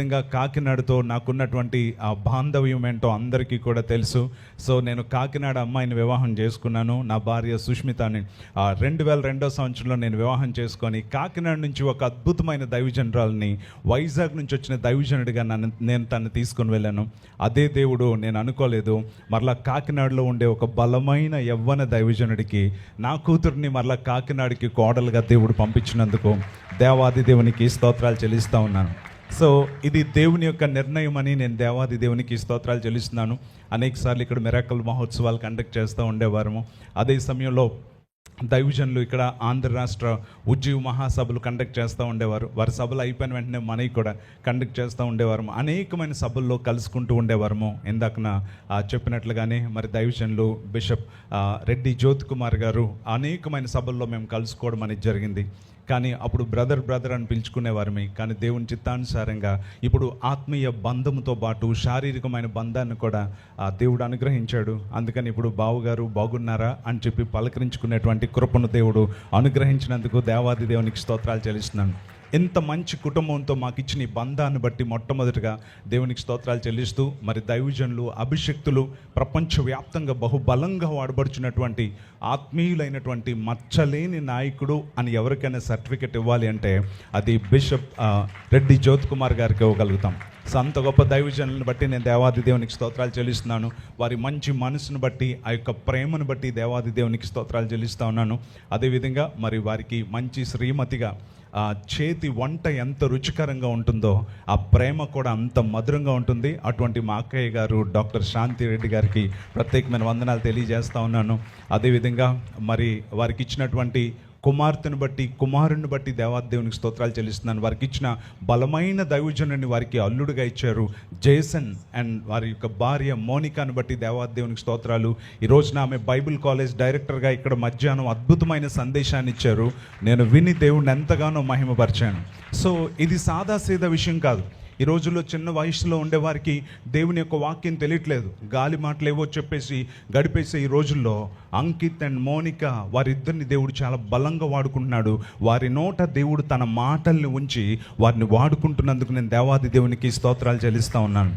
విధంగా కాకినాడతో నాకున్నటువంటి ఆ బాంధవ్యం ఏంటో అందరికీ కూడా తెలుసు. సో నేను కాకినాడ అమ్మాయిని వివాహం చేసుకున్నాను. నా భార్య సుష్మితని రెండు వేల రెండో సంవత్సరంలో నేను వివాహం చేసుకొని కాకినాడ నుంచి ఒక అద్భుతమైన దైవజనరాల్ని వైజాగ్ నుంచి వచ్చిన దైవజనుడిగా నన్ను నేను తను తీసుకొని వెళ్ళాను. అదే దేవుడు నేను అనుకోలేదు. మరలా కాకినాడలో ఉండే ఒక బలమైన యవ్వన దైవజనుడికి నా కూతుర్ని మరలా కాకినాడకి కోడలుగా దేవుడు పంపించినందుకు దేవాది దేవునికి స్తోత్రాలు చెల్లిస్తూ ఉన్నాను. సో ఇది దేవుని యొక్క నిర్ణయం అని నేను దేవాది దేవునికి స్తోత్రాలు చెల్లిస్తున్నాను. అనేక సార్లు ఇక్కడ మిరాకల్ మహోత్సవాలు కండక్ట్ చేస్తూ ఉండేవారము. అదే సమయంలో దైవజనులు ఇక్కడ ఆంధ్ర రాష్ట్ర ఉద్యోగ మహాసభలు కండక్ట్ చేస్తూ ఉండేవారు. వారి సభలు అయిపోయిన వెంటనే మనకి కూడా కండక్ట్ చేస్తూ ఉండేవారు అనేకమైన సభల్లో కలుసుకుంటూ ఉండేవారము. ఇందాకన చెప్పినట్లుగానే మరి దైవజనులు బిషప్ రెడ్డి జ్యోతి కుమార్ గారు అనేకమైన సభల్లో మేము కలుసుకోవడం అనేది జరిగింది. కానీ అప్పుడు బ్రదర్ బ్రదర్ అని పిలుచుకునేవారమే. కానీ దేవుని చిత్తానుసారంగా ఇప్పుడు ఆత్మీయ బంధముతో పాటు శారీరకమైన బంధాన్ని కూడా ఆ దేవుడు అనుగ్రహించాడు. అందుకని ఇప్పుడు బావుగారు బాగున్నారా అని చెప్పి పలకరించుకునేటువంటి కృపను దేవుడు అనుగ్రహించినందుకు దేవాది దేవునికి స్తోత్రాలు చెల్లిస్తున్నాను. ఎంత మంచి కుటుంబంతో మాకు ఇచ్చిన ఈ బంధాన్ని బట్టి మొట్టమొదటిగా దేవునికి స్తోత్రాలు చెల్లిస్తూ మరి దైవజనులు అభిషక్తులు ప్రపంచవ్యాప్తంగా బహుబలంగా వాడబడుచున్నటువంటి ఆత్మీయులైనటువంటి మచ్చలేని నాయకుడు అని ఎవరికైనా సర్టిఫికెట్ ఇవ్వాలి అంటే అది బిషప్ రెడ్డి జ్యోత్ కుమార్ గారికి ఇవ్వగలుగుతాం. సో అంత గొప్ప దైవజనులను బట్టి నేను దేవాది దేవునికి స్తోత్రాలు చెల్లిస్తున్నాను. వారి మంచి మనసును బట్టి ఆ యొక్క ప్రేమను బట్టి దేవాది దేవునికి స్తోత్రాలు చెల్లిస్తూ ఉన్నాను. అదేవిధంగా మరి వారికి మంచి శ్రీమతిగా ఆ చేతి వంట ఎంత రుచికరంగా ఉంటుందో ఆ ప్రేమ కూడా అంత మధురంగా ఉంటుంది. అటువంటి మా అక్కయ్య గారు డాక్టర్ శాంతి రెడ్డి గారికి ప్రత్యేకమైన వందనాలు తెలియజేస్తా ఉన్నాను. అదేవిధంగా మరి వారికి ఇచ్చినటువంటి కుమార్తెను బట్టి కుమారుని బట్టి దేవాదేవునికి స్తోత్రాలు చెల్లిస్తున్నాను. వారికి ఇచ్చిన బలమైన దైవజనుని వారికి అల్లుడుగా ఇచ్చారు. జేసన్ అండ్ వారి యొక్క భార్య మోనికాను బట్టి దేవాదేవునికి స్తోత్రాలు. ఈ రోజున ఆమె బైబిల్ కాలేజ్ డైరెక్టర్గా ఇక్కడ మధ్యాహ్నం అద్భుతమైన సందేశాన్ని ఇచ్చారు. నేను విని దేవుణ్ణి ఎంతగానో మహిమపరిచాను. సో ఇది సాదాసీదా విషయం కాదు. ఈ రోజుల్లో చిన్న వయసులో ఉండేవారికి దేవుని యొక్క వాక్యం తెలియట్లేదు. గాలి మాటలేవో చెప్పేసి గడిపేసే ఈ రోజుల్లో అంకిత్ అండ్ మోనిక వారిద్దరిని దేవుడు చాలా బలంగా వాడుకుంటున్నాడు. వారి నోట దేవుడు తన మాటల్ని ఉంచి వారిని వాడుకుంటున్నందుకు నేను దేవాది దేవునికి స్తోత్రాలు చెల్లిస్తూ ఉన్నాను.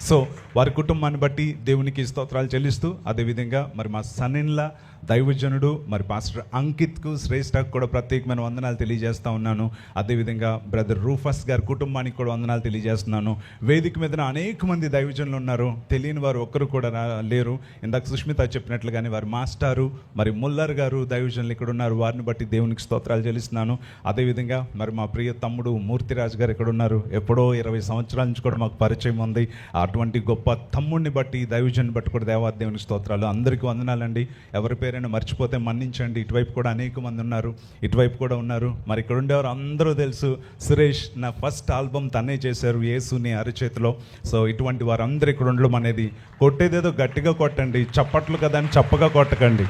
సో వారి కుటుంబాన్ని బట్టి దేవునికి స్తోత్రాలు చెల్లిస్తూ అదేవిధంగా మరి మా సన్నిన్లా దైవజనుడు మరి పాస్టర్ అంకిత్కు శ్రేష్ఠకు కూడా ప్రత్యేకమైన వందనాలు తెలియజేస్తా ఉన్నాను. అదేవిధంగా బ్రదర్ రూఫస్ గారి కుటుంబానికి కూడా వందనాలు తెలియజేస్తున్నాను. వేదిక మీద అనేక మంది దైవజనులు ఉన్నారు. తెలియని వారు ఒక్కరు కూడా రా- లేరు. ఇందాక సుష్మిత చెప్పినట్లుగానే వారి మాస్టారు మరి ముల్లర్ గారు దైవజనులు ఇక్కడ ఉన్నారు. వారిని బట్టి దేవునికి స్తోత్రాలు చెల్లిస్తున్నాను. అదేవిధంగా మరి మా ప్రియ తమ్ముడు మూర్తిరాజు గారు ఇక్కడ ఉన్నారు. ఎప్పుడో ఇరవై సంవత్సరాల నుంచి కూడా మాకు పరిచయం ఉంది. అటువంటి గొప్ప తమ్ముడిని బట్టి దైవజన్ని బట్టి కూడా దేవా దేవునికి స్తోత్రాలు. అందరికీ వందనాలండి. ఎవరి పేరు పేరైనా మర్చిపోతే మన్నించండి. ఇటువైపు కూడా అనేక మంది ఉన్నారు. ఇటువైపు కూడా ఉన్నారు. మరి ఇక్కడ ఉండేవారు అందరూ తెలుసు. సురేష్ నా ఫస్ట్ ఆల్బమ్ తనే చేశారు. యేసుని అరచేతిలో. సో ఇటువంటి వారందరూ ఇక్కడ ఉండడం అనేది కొట్టేదేదో గట్టిగా కొట్టండి. చప్పట్లు కదా అని చప్పగా కొట్టకండి.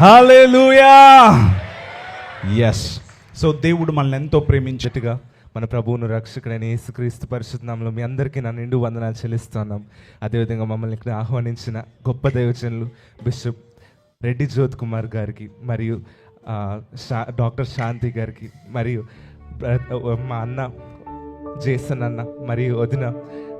హాలేలుయా ఎస్ సో దేవుడు మనల్ని ఎంతో ప్రేమించట్టుగా మన ప్రభువును రక్షకుడైన యేసుక్రీస్తు పరిశుద్ధంలో మీ అందరికీ నా నిండు వందనాలు చెల్లిస్తున్నాం. అదేవిధంగా మమ్మల్ని ఇక్కడ ఆహ్వానించిన గొప్ప దైవజనులు బిషప్ రెడ్డి జ్యోత్ కుమార్ గారికి మరియు డాక్టర్ శాంతి గారికి మరియు మా అన్న జేసన్ అన్న మరియు వదిన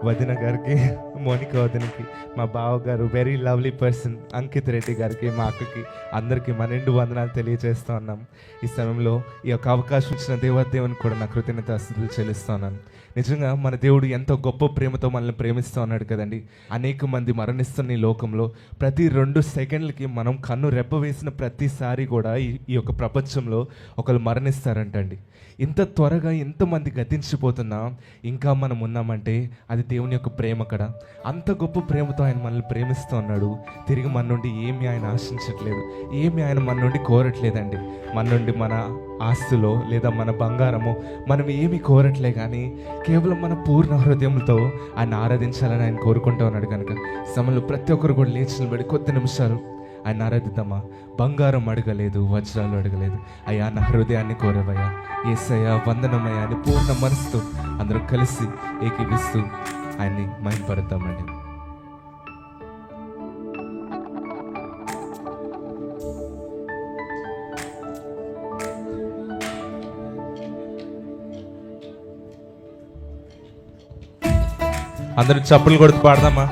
వదిన గారికి మోనిక వదినకి మా బావ గారు very lovely person Ankit Reddy గారికి మా అక్కకి అందరికీ మా రెండు వందనాలు తెలియజేస్తూ ఉన్నాం. ఈ సమయంలో ఈ యొక్క అవకాశం ఇచ్చిన దేవదేవుని కూడా నా కృతజ్ఞత స్థితులు చెల్లిస్తున్నాను నిజంగా మన దేవుడు ఎంతో గొప్ప ప్రేమతో మనల్ని ప్రేమిస్తూ ఉన్నాడు కదండి. అనేక మంది మరణిస్తున్న ఈ లోకంలో ప్రతి రెండు సెకండ్లకి మనం కన్ను రెప్ప వేసిన ప్రతిసారి కూడా ఈ ఈ యొక్క ప్రపంచంలో ఒకరు మరణిస్తారంటండి. ఇంత త్వరగా ఎంతమంది గతించిపోతున్నా ఇంకా మనం ఉన్నామంటే అది దేవుని యొక్క ప్రేమ అక్కడ. అంత గొప్ప ప్రేమతో ఆయన మనల్ని ప్రేమిస్తూ ఉన్నాడు. తిరిగి మన నుండి ఏమి ఆయన ఆశించట్లేదు. ఏమి ఆయన మన నుండి కోరట్లేదండి. మన నుండి మన ఆస్తులో లేదా మన బంగారము మనం ఏమి కోరట్లే కానీ కేవలం మన పూర్ణ హృదయంతో ఆయన ఆరాధించాలని ఆయన కోరుకుంటూ ఉన్నాడు కనుక. సమయంలో ప్రతి ఒక్కరు కూడా లేచి నిలబడి కొద్ది నిమిషాలు ఆయన ఆరాధిద్దామా బంగారం అడగలేదు వజ్రాలు అడగలేదు. అయ్యా నా హృదయాన్ని కోరవయ్యా. ఏసయ్యా వందనమయ్యా అని పూర్ణ మనసుతో అందరూ కలిసి ఏకీపిస్తూ ఆయన్ని మైంపడతామండి అందరూ చప్పులు కొడుతూ పాడదామా?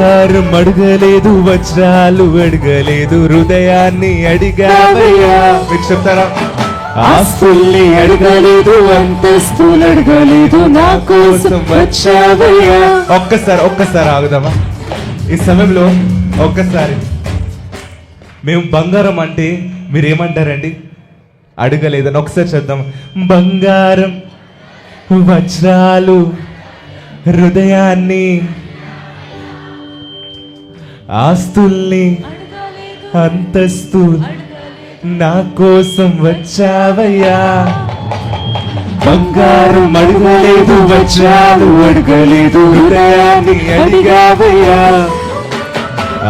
బంగారం అడగలేదు వజ్రాలు అడగలేదు హృదయాన్ని అడిగావయ్యా. మీరు చెప్తారా? ఆస్తుల్ని అడగలేదు అంతస్తులు అడగలేదు నా కోసం వచ్చావయ్యా. ఒక్కసారి ఒక్కసారి ఆగుదామా? ఈ సమయంలో ఒక్కసారి. మేము బంగారం అంటే మీరు ఏమంటారండి అడగలేదని ఒకసారి చేద్దాం బంగారం వజ్రాలు హృదయాన్ని ఆస్తుల్ని అంతస్తు నా కోసం వచ్చావయ్యా. బంగారు అడగలేదు వజ్రాలు అడగలేదు హృదయాన్ని అడిగావయ్యా.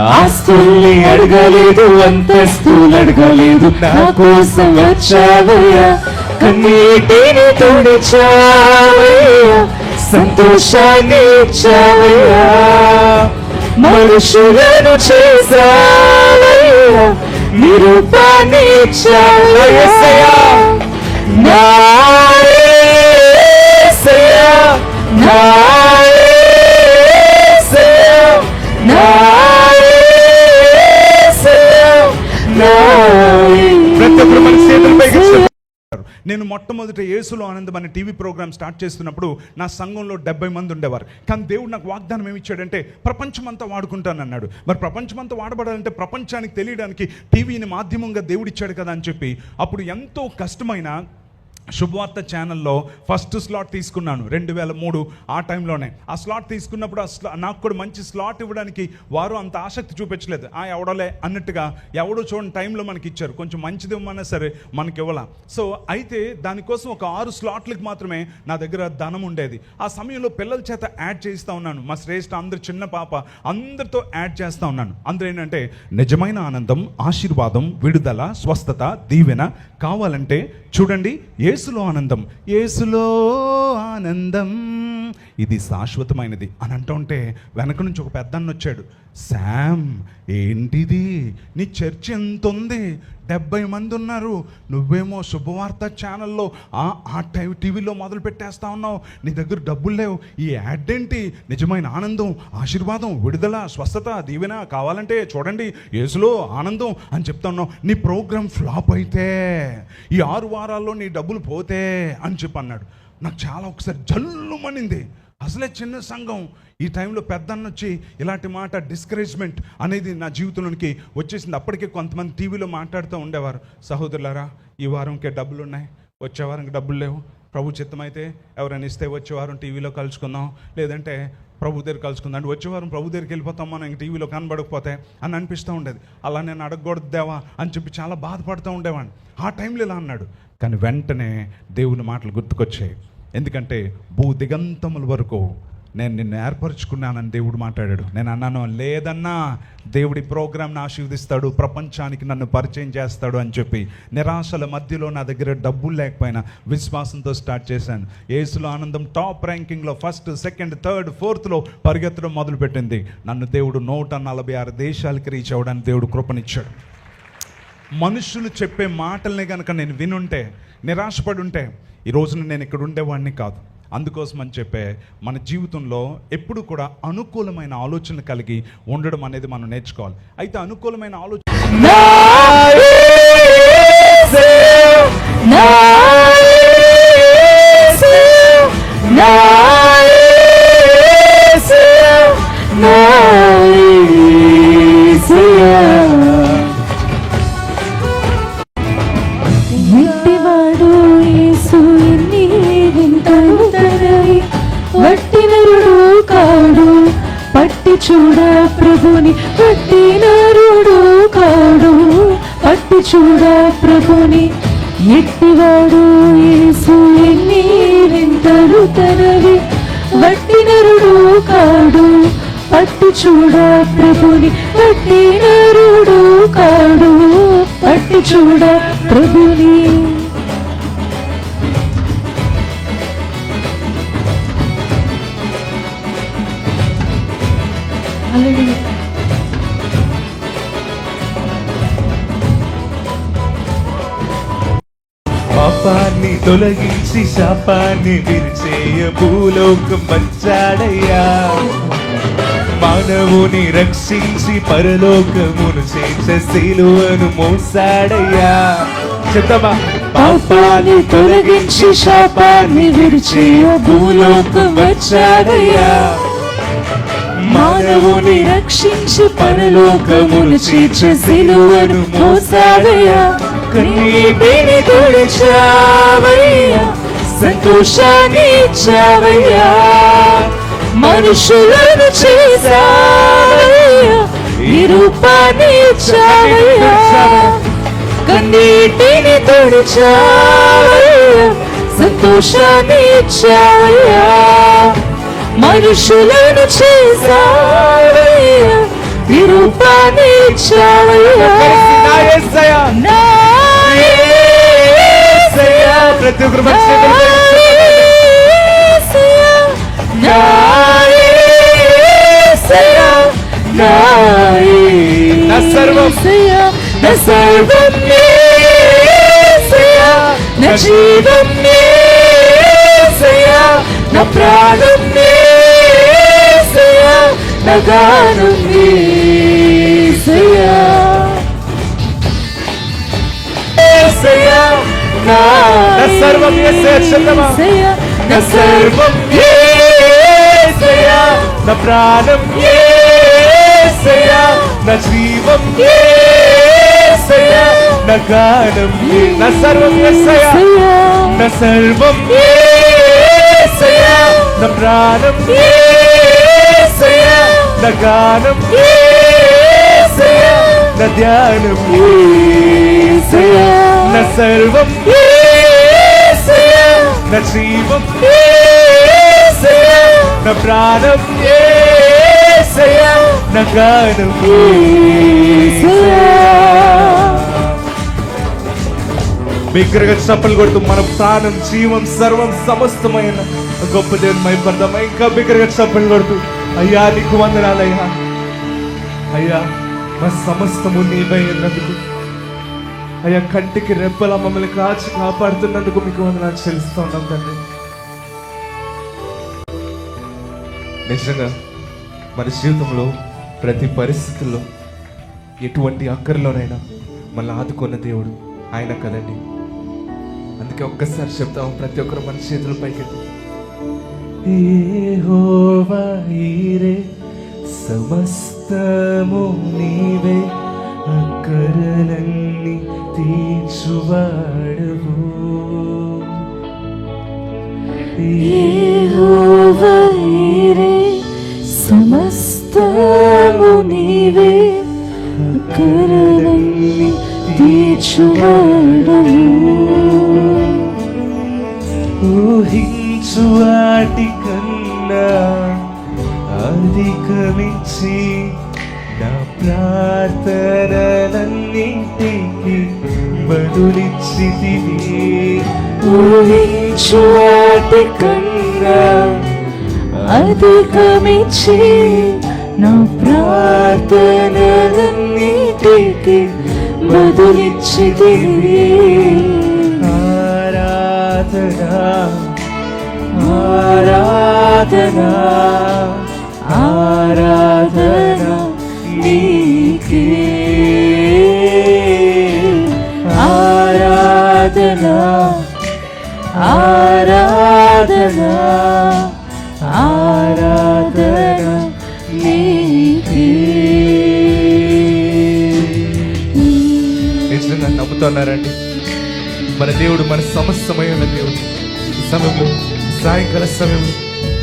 ఆస్తుల్ని అడగలేదు అంతస్తులు అడగలేదు నా కోసం వచ్చావయ్యా. కన్నీటిని తుడిచావయ్యా సంతోషాన్ని ఇచ్చావయ్యా. మనుషులను చేసావయ్యా నిరూపాన్ని ఇచ్చావయ్యా నా నేను మొట్టమొదట యేసులో ఆనందం అనే టీవీ ప్రోగ్రామ్ స్టార్ట్ చేస్తున్నప్పుడు నా సంఘంలో డెబ్బై మంది ఉండేవారు. కానీ దేవుడు నాకు వాగ్దానం ఏమి ఇచ్చాడంటే ప్రపంచమంతా వాడుకుంటానన్నాడు. మరి ప్రపంచమంతా వాడబడాలంటే ప్రపంచానికి తెలియడానికి టీవీని మాధ్యమంగా దేవుడిచ్చాడు కదా అని చెప్పి అప్పుడు ఎంతో కష్టమైన శుభవార్త ఛానల్లో ఫస్ట్ స్లాట్ తీసుకున్నాను రెండు వేల మూడు ఆ టైంలోనే. ఆ స్లాట్ తీసుకున్నప్పుడు ఆ స్లా నాకు కూడా మంచి స్లాట్ ఇవ్వడానికి వారు అంత ఆసక్తి చూపించలేదు. ఆ ఎవడలే అన్నట్టుగా ఎవడో చూడని టైంలో మనకి ఇచ్చారు. కొంచెం మంచిది ఇవ్వమన్నా సరే మనకి ఇవ్వాల. సో అయితే దానికోసం ఒక ఆరు స్లాట్లకు మాత్రమే నా దగ్గర ధనం ఉండేది. ఆ సమయంలో పిల్లల చేత యాడ్ చేస్తూ ఉన్నాను. మా శ్రేష్ఠ అందరు చిన్న పాప అందరితో యాడ్ చేస్తూ ఉన్నాను. అందరూ ఏంటంటే నిజమైన ఆనందం ఆశీర్వాదం విడుదల స్వస్థత దీవెన కావాలంటే చూడండి ఏసులో ఆనందం. ఏసులో ఆనందం. ఇది శాశ్వతమైనది అని అంటుంటే వెనక నుంచి ఒక పెద్ద అన్న వచ్చాడు. శామ్ ఏంటిది? నీ చర్చ్ ఎంత ఉంది? డెబ్బై మంది ఉన్నారు. నువ్వేమో శుభవార్త ఛానల్లో ఆ ఆ టై టీవీలో మొదలు పెట్టేస్తా ఉన్నావు. నీ దగ్గర డబ్బులు లేవు. ఈ యాడ్ ఏంటి? నిజమైన ఆనందం ఆశీర్వాదం విడుదల స్వస్థత దీవెన కావాలంటే చూడండి. ఏసులో ఆనందం అని చెప్తా ఉన్నావు. నీ ప్రోగ్రామ్ ఫ్లాప్ అయితే ఈ ఆరు వారాల్లో నీ డబ్బులు పోతే అని చెప్పి అన్నాడు నాకు చాలా ఒకసారి జల్లుమనింది అసలే చిన్న సంఘం ఈ టైంలో పెద్దన్న వచ్చి ఇలాంటి మాట డిస్కరేజ్మెంట్ అనేది నా జీవితంలోనికి వచ్చేసింది. అప్పటికే కొంతమంది టీవీలో మాట్లాడుతూ ఉండేవారు. సహోదరులారా ఈ వారంకే డబ్బులు ఉన్నాయి వచ్చే వారంకి డబ్బులు లేవు. ప్రభు చిత్తమైతే ఎవరైనా ఇస్తే వచ్చే వారం టీవీలో కలుసుకుందాం. లేదంటే ప్రభు దగ్గర కలుసుకుందాం. అంటే వచ్చే వారం ప్రభు దగ్గరికి వెళ్ళిపోతాం. మనం ఇంక టీవీలో కనబడకపోతే అని అనిపిస్తూ ఉండేది. అలా నేను అడగకూడదు దేవా అని చెప్పి చాలా బాధపడుతూ ఉండేవాడిని. ఆ టైంలో ఇలా అన్నాడు. కానీ వెంటనే దేవుని మాటలు గుర్తుకొచ్చాయి. ఎందుకంటే భూ దిగంతముల వరకు నేను నిన్ను ఏర్పరచుకున్నానని దేవుడు మాట్లాడాడు. నేను అన్నాను లేదన్నా దేవుడి ప్రోగ్రామ్ని ఆశీర్వదిస్తాడు ప్రపంచానికి నన్ను పరిచయం చేస్తాడు అని చెప్పి నిరాశల మధ్యలో నా దగ్గర డబ్బులు లేకపోయినా విశ్వాసంతో స్టార్ట్ చేశాను. ఏసులో ఆనందం టాప్ ర్యాంకింగ్లో ఫస్ట్ సెకండ్ థర్డ్ ఫోర్త్లో పరిగెత్తడం మొదలుపెట్టింది. నన్ను దేవుడు నూట నలభై ఆరు దేశాలకి రీచ్ అవ్వడానికి దేవుడు కృపనిచ్చాడు. మనుషులు చెప్పే మాటల్ని కనుక నేను వినుంటే నిరాశపడి ఉంటే ఈ రోజున నేను ఇక్కడ ఉండేవాడిని కాదు. అందుకోసం అని చెప్పే మన జీవితంలో ఎప్పుడు కూడా అనుకూలమైన ఆలోచనలు కలిగి ఉండడం అనేది మనం నేర్చుకోవాలి. అయితే అనుకూలమైన ఆలోచన నా చూడ ప్రభుని ఎట్టివాడు యేసు ఎన్ని వింతలు తనవి. వట్టి నరుడు కాడు పట్టి చూడ ప్రభుని. వట్టి నరుడు కాడు పట్టి చూడ ప్రభుని. తొలగించి శాపాన్ని విరిచేయ భూలోకం వచ్చాడయ్యా మానవుని రక్షించి పరలోకమును చేసే శిలువను మోసాడయ్యా. చెప్తామా? పాపాన్ని తొలగించి శాపాన్ని విడిచేయ భూలోకం వచ్చాడయ్యా మానవుని రక్షించి పరలోకమును చేర్చే సిలువను మోసాడయ్యా. కన్నీటిని తుడిచావయ్యా. సంతోషాన్ని ఇచ్చావయ్యా. మనుషులను చేశావయ్యా. ఈ రూపాన్ని ఇచ్చావయ్యా. కన్నీటిని తుడిచావయ్యా. సంతోషాన్ని ఇచ్చావయ్యా. మనుషులను చేశావయ్యా. ఈ రూపాన్ని ఇచ్చావయ్యా. నా ప్రతి ఒక్కరు మంచి చేతులు పైకెత్తి. యేసయ్యా, నా యేసయ్యా, నా నా సర్వం. యేసయ్యా, నా సర్వం యేసయ్యా, నా జీవం యేసయ్యా, నా ప్రాణం యేసయ్యా, నా గానం యేసయ్యా. యేసయ్యా, నా నా సర్వం నా సర్వం నా ప్రాణం నా జీవం నా గానం. నా సర్వం. నా సర్వం నా ప్రాణం నా గానం నా ధ్యానం నా సర్వం యేసయ్యా, నా జీవం నా ప్రాణం నా గానం. బిగ్గరగా చప్పలు కొడుతూ మన ప్రాణం జీవం సర్వం సమస్తమైన గొప్ప దేవుని మైపడదాం ఇంకా బిగ్గరగా చప్పలు కొడుతూ అయ్యా నీకు వందనాలయ్యా. అయ్యా మా సమస్తము నీవై ఉన్నందుకు అయ్యా కంటికి రెప్పలా మమ్మల్ని కాచి కాపాడుతున్నందుకు మీకు వందనాలు చెల్లిస్తూ ఉన్నాం తండ్రి. నిజంగా మన జీవితంలో ప్రతి పరిస్థితుల్లో ఎటువంటి అక్కర్లోనైనా మనల్ని ఆదుకున్న దేవుడు ఆయన కదండి. అందుకే ఒక్కసారి చెప్తాము ప్రతి ఒక్కరు మన చేతుల పైకి సమస్తము నీవే. అక్కరలన్నీ తీర్చువాడవు సమస్తము నీవే కరలన్నీ తీర్చువాడవు ఊహించు వాటి కన్నా అధికమించి నా ప్రార్థనలన్నింటికి బదులిచ్చితివి ఊహించు వాటి కన్నా అధికమిచ్చి నా ప్రార్థనలన్నిటికి బదులిచ్చితివి ఆరాధనా ఆరాధనా ఆరాధన ఆరాధనా ఆరాధనా ఆరాధన నిజంగా నమ్ముతున్నారండి మన దేవుడు మన సమస్తమైన దేవుడు. సమయంలో సాయంకాల సమయంలో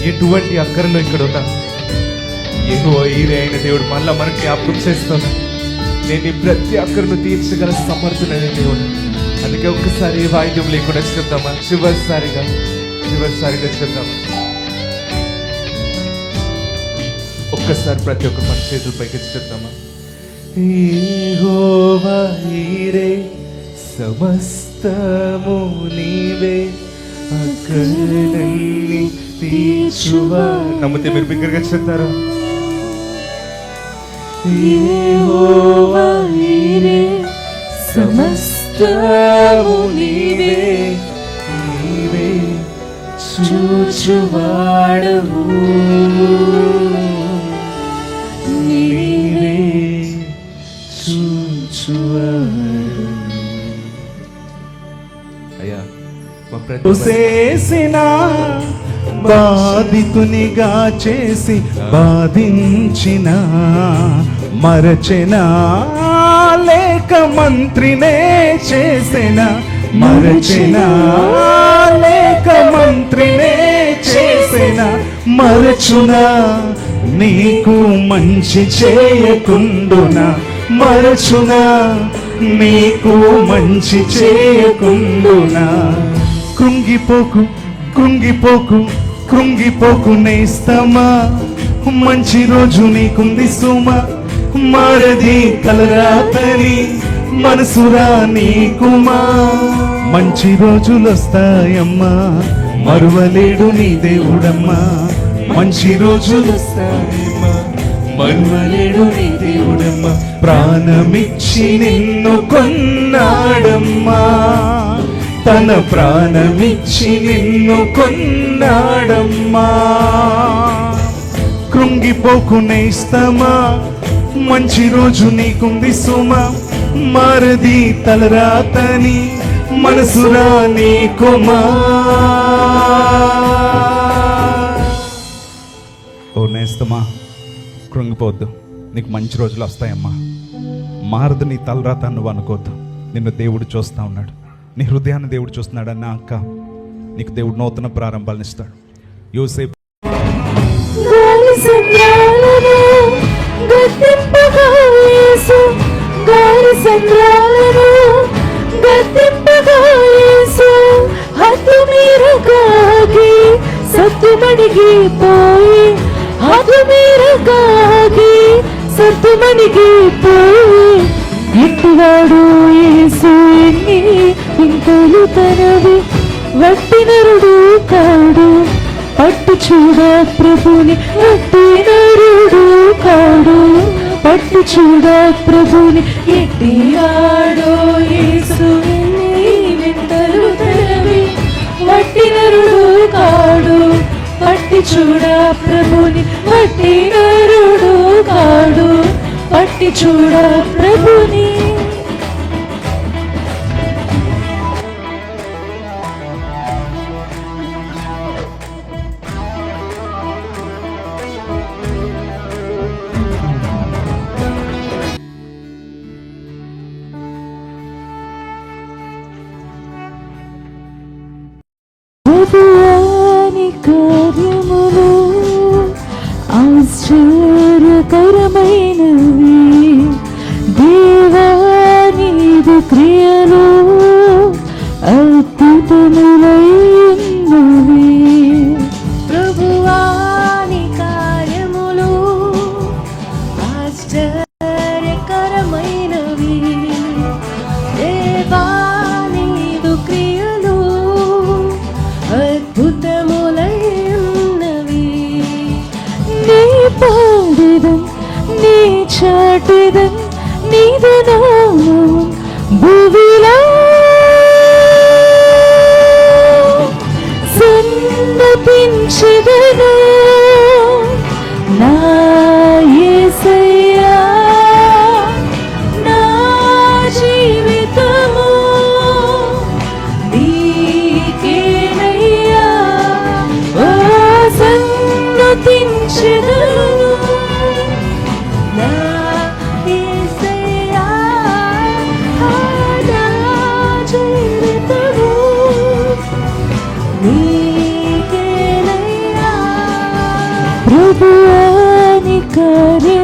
ఎటువంటి అక్కరలో ఇక్కడ ఉన్నా ఎక్కువ ఈరే అయిన దేవుడు మళ్ళీ మనకి జ్ఞాపకం చేస్తాను నేను ప్రతి అక్కరను తీర్చగల సమర్థుడైన దేవుడు. అందుకే ఒక్కసారి వాయిద్యం లేకుండా చెప్దామా? చివరిసారిగా చివరిసారిగా చెప్దామా? ఒక్కసారి ప్రతి ఒక్క మన చేతుల పైకి చెప్దామా? ఈరే సమస్తము నీవే అక్కడన్ని తీర్చువా. నమ్మితే మీరు బిగ్గరగా చెప్తారా? సమస్త సమస్తము నీవే నీవే చూచువాడవు. నీవే చూచువాడు అయ్యా చేసిన బాధితునిగా చేసి బాధించిన మరచిన లేక మంత్రినే చేసిన. మరచిన లేక మంత్రినే చేసిన. మరచునా నీకు మంచి చేయకుండునా. మరచునా నీకు మంచి చేయకుండునా. కృంగిపోకు కృంగిపోకు కృంగిపోకు నేస్తమా. మంచి రోజు నీకుంది సుమా. మారది కలరాతని మనసురా నీకుమా మంచి రోజులొస్తాయమ్మా మరువలేడు నీ దేవుడమ్మా. మంచి రోజులొస్తాయమ్మా మరువలేడు నీ దేవుడమ్మా. ప్రాణమిచ్చి నిన్ను కొన్నాడమ్మా. తన ప్రాణమిచ్చి నిన్ను కొన్నాడమ్మా. కృంగిపోకు నేస్తమా మంచి రోజు నీకుంది సుమ. మారది తలరాతని మనసురా నీకుమా ఓ నేస్తమా కృంగిపోవద్దు నీకు మంచి రోజులు వస్తాయమ్మా. మారదు నీ తలరాత నువ్వు అనుకోవద్దు నిన్ను దేవుడు చూస్తా ఉన్నాడు. నీ హృదయాన్ని దేవుడు చూస్తున్నాడు అన్న అక్క నీకు దేవుడు నూతన ప్రారంభాలను ఇస్తాడు. యోసేపు గద్దింపగా గాలి సంద్రాలను గద్దింపగా యేసు హద్దు మీరగాగి సత్తుమణిగి పోయి హద్దు మీరగాగి సత్తుమణిగి పోయి ఇంటివాడు యేసు ఎన్ని తనవి కాడు పట్టు చూడ ప్రభుని వట్టి పట్టుకోడు కాడు పట్టు చూడ ప్రభుని ఎట్టివాడో యేసు. వింతలు తనవి వట్టి నరుడు కాడు పట్టి చూడ ప్రభుని వట్టి నరుడు కాడు పట్టి చూడ ప్రభుని ప్రభువాని